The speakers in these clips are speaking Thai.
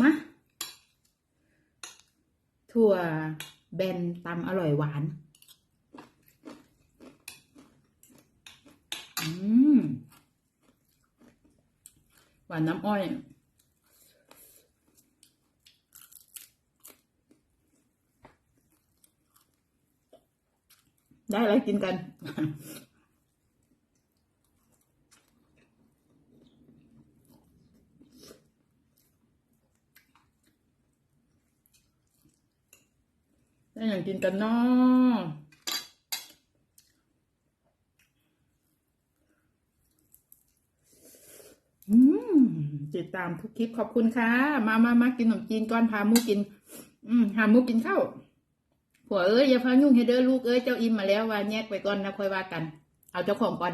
มาถั่วแบนตำอร่อยหวาน อืม หวานน้ำอ้อย ได้อะไรกินกัน ได้อย่างกินกันเนาะติดตามทุกคลิปขอบคุณค่ะ มามามากินขนมจีนก่อนพามูกิน อืมหามูกินข้าวผัวเอ้ยอย่าพายุ่งให้เด้อลูกเอ้ยเจ้าอิมมาแล้วว่าแยกไปก่อนนะค่อยว่ากัน เอาเจ้าของก่อน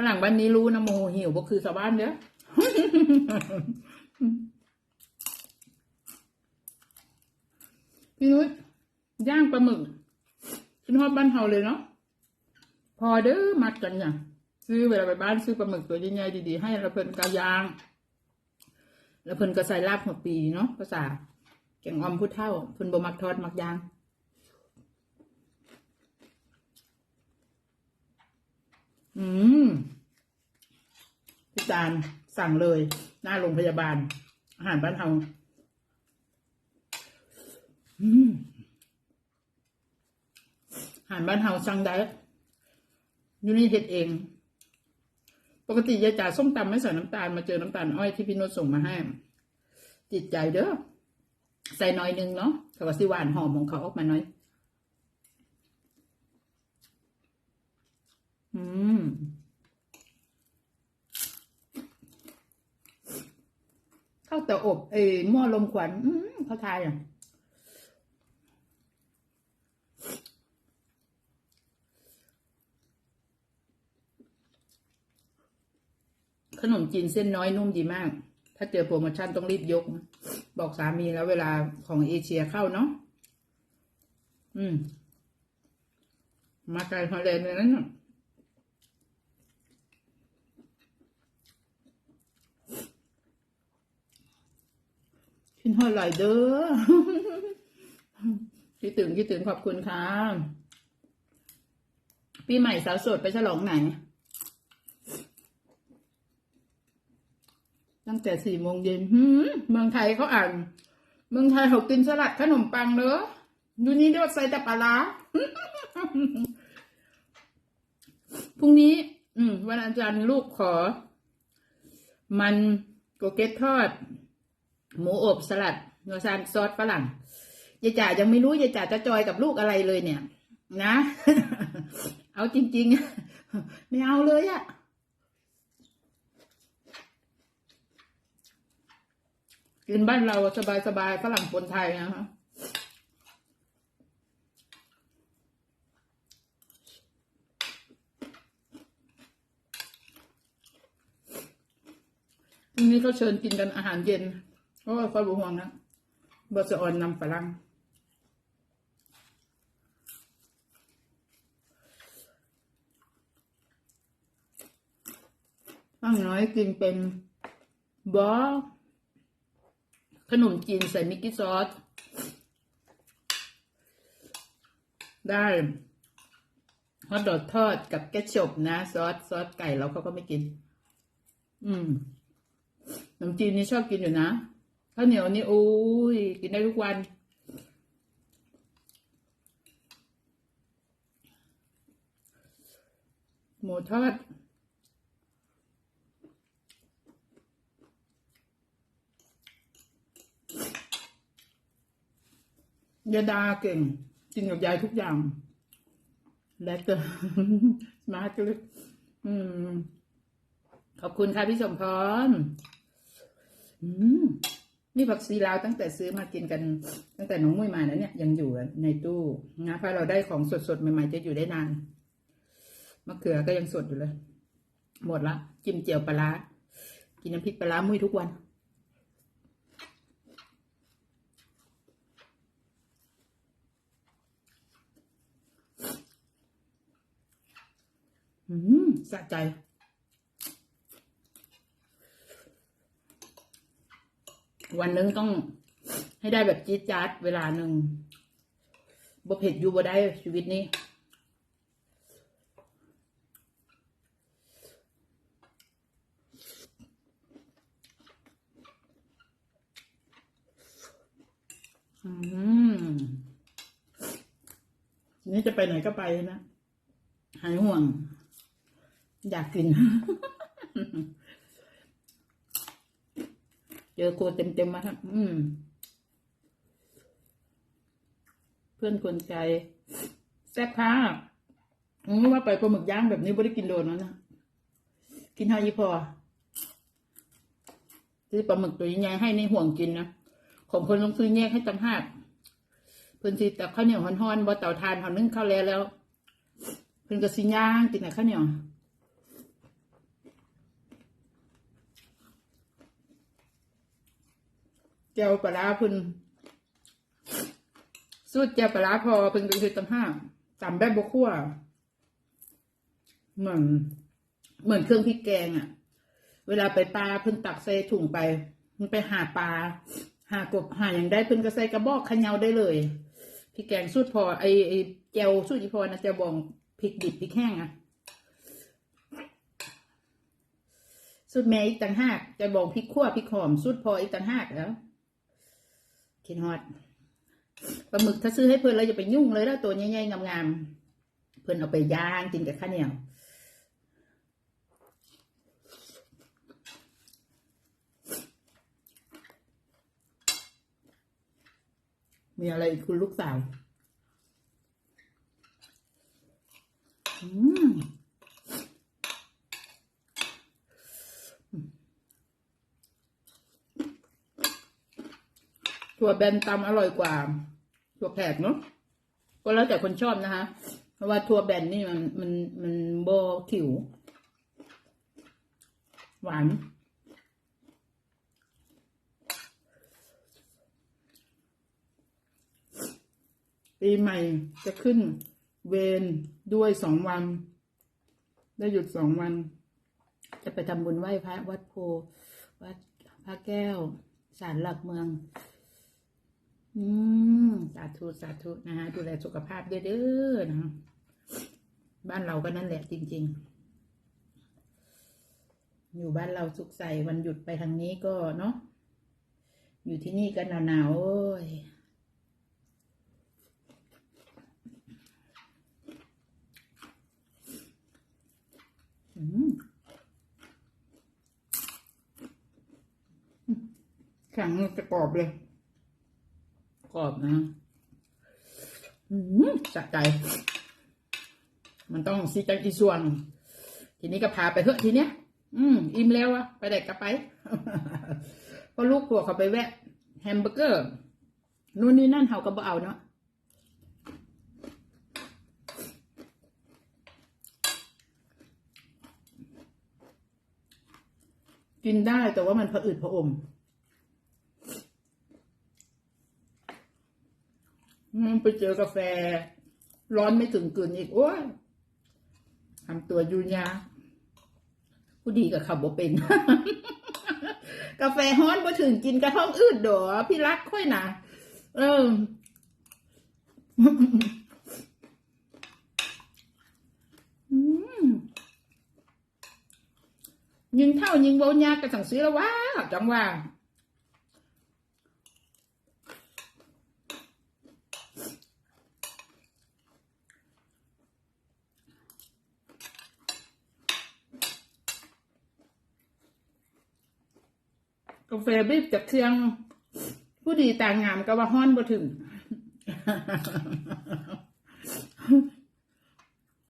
ฝรั่งบ้านนี้รู้นะโมหิวก็คือชาวบ้านเด้อพี่นุ้ยย่างปลาหมึกขึ้นฮอดบ้านเฮาเลยเนาะพอเด้อมัดกันเนี่ยซื้อเวลาไปบ้านซื้อปลาหมึกตัวใหญ่ๆดีๆให้แล้วเพิ่นกายางแล้วเพิ่นก็ใส่ลาบหัวปีเนาะภาษาแกงออมผู้เท่าเพิ่นบ่มักทอดมักยางอืม จานสั่งเลย หน้าโรงพยาบาล อาหารบ้านเฮาอืมอาหารบ้านเฮาสั่งได้อยู่นี่เฮ็ดเอง ปกติยายจ่าส้มตำไม่ใส่น้ำตาลมาเจอน้ำตาลอ้อยที่พี่โนตส่งมาให้ จิตใจเด้อใส่น้อยนึงเนาะเขาก็สิหวานหอมของเขาออกมาหน่อย อืม ข้าวเตาอบเอ้ยหม้อลมควันเขาทายอะขนมจีนเส้นน้อยนุ่มดีมาก ถ้าเจอโปรโมชั่นต้องรีบยก บอกสามีแล้วเวลาของเอเชียเข้าเนาะ อืม มาไกลฮอลแลนด์เลยนั้นนะ ขึ้นฮอดไหลเด้อคิดถึงคิดถึงขอบคุณค่ะปีใหม่สาวโสดไปฉลองไหน ตั้งแต่สี่โมงเย็นหืมเมืองไทยเขาอ่าน เมืองไทยเขากินสลัดขนมปังเนอะดูนี่เรียกว่าใส่แต่ปลาร้าพรุ่งนี้ อืมวันอาจารย์ลูกขอ มันโกเก็ตทอด หมูอบสลัดเนื้อซานซอสฝรั่งยายจ๋ายังไม่รู้ยายจ๋าจะจอยกับลูกอะไรเลยเนี่ย นะ เอาจริงๆไม่เอาเลยอะกินบ้านเราสบายๆฝรั่งคนไทยนะคะพรุ่งนี้เขาเชิญกินกันอาหารเย็น เพราะว่าคอยบุห่วงนะบอสออนนำฝรั่งฟังน้อยกินเป็นบอขนมจีนใส่มิกกี้ซอส ได้ฮอทดอกทอดกับแกชบนะ ซอส ซอสไก่แล้วเขาก็ไม่กิน อืมขนมจีนนี่ชอบกินอยู่นะ ข้าวเหนียวนี่โอ้ยกินได้ทุกวัน หมูทอดยาดาเก่งกินกับยายทุกอย่าง และก็มาร์ทเลยอืมขอบคุณค่ะพี่สมพรอืม นี่ผักซีลาวตั้งแต่ซื้อมากินกัน ตั้งแต่น้องมุ้ยมานะเนี่ยยังอยู่ในตู้นะเพราะเราได้ของสดๆใหม่ๆจะอยู่ได้นานมะเขือก็ยังสดอยู่เลย หมดละจิ้มเจียวปลาร้ากินน้ำพริกปลาร้ามุ้ยทุกวันอืมสะใจ วันนึงต้องให้ได้แบบจี๊ดจ๊าดเวลาหนึ่งบ่เผ็ดอยู่บ่ได้ชีวิตนี้อืมนี่จะไปไหนก็ไปนะ หายห่วง อยากกิน เจอโคเต็มเต็มๆมาครับอืม เพื่อนคนใจแซ่บค่ะอืมว่าไปปลาหมึกย่างแบบนี้ไม่ได้กินโดนแล้วนะ กินเท่ายี่พอที่ปลาหมึกตัวใหญ่ให้ในห่วงกินนะ ของคนลงซื้อแยกให้ตำหากเพิ่นสิแต่ข้าวเหนียวฮ้อนๆบ่เต่าทานเขานึ่งข้าวแล้วแล้ว เพิ่นก็สิย่างกินแต่ข้าวเหนียว แก้วปลาร้าพิ่นสูตรแก้วปลาร้าพอพิ่นก็คือตำห้าตำแบบบ่คั่วเหมือน เหมือนเครื่องพริกแกงอะ่ะ เวลาไปปลาเพิ่นตักใส่ถุงไป มันไปหาปลา หากบหาอย่างได้เพิ่นก็ใส่กระบอกขะเหยาได้เลยพริกแกงสูตรพอไอไอแจวสูตรอีพอนะจวบองพริกดิบพริกแห้งอะสูตรแม่อีกต่างหากจวบองพริกขั่วพริกหอมสูตรพออีกต่างหากแล้ว คิดฮอดปลาหมึกถ้าซื้อให้เพื่อนเราอย่าไปยุ่งเลยแล้วตัวใหญ่ๆงามๆเพื่อนเอาไปย่างกินกับข้าวเหนียวมีอะไรอีกคุณลูกสาว อืม ถั่วแบนตำอร่อยกว่า ถั่วแขกเนาะก็แล้วแต่คนชอบนะคะเพราะว่าถั่วแบนนี่มันมันมันโบขิว หวานปีใหม่จะขึ้นเวรด้วยสองวัน ได้หยุดสองวัน จะไปทำบุญไหว้พระวัดโพวัดพระแก้วศาลหลักเมือง อืมสาธุสาธุนะฮะดูแลสุขภาพด้วยเด้อนะบ้านเราก็นั่นแหละจริง ๆ อยู่บ้านเราสุขใสวันหยุดไปทางนี้ก็เนาะอยู่ที่นี่ก็หนาวๆโอ้ยอืมแข็งจะกรอบเลย รอบนะจัดใจ มันต้องซีจังอีส่วน ทีนี้ก็พาไปเถอะทีเนี้ย อืม อิ่มแล้วอะไปไหนก็ไปก็ลูกกลัวเขาไปแวะ แฮมเบอร์เกอร์นู่นนี่นั่นเขาก็บ่เอาเนาะกินได้แต่ว่ามันผะอืดผะอม มันไปเจอกาแฟ ร้อนไม่ถึงกลืนอีกโอ้ยทำตัวยูยาผู้ดีกับขับบ่เป็น กาแฟฮ้อนบ่ถึงกินกระท้องอืดดอพี่รักค่อยนะเออยิงเท่ายิงโบญากระสังสีแล้วว่าจังว่า กาแฟบีบจากเครื่อง ผู้ดีต่างงามก็ว่าฮ้อนบ่ถึง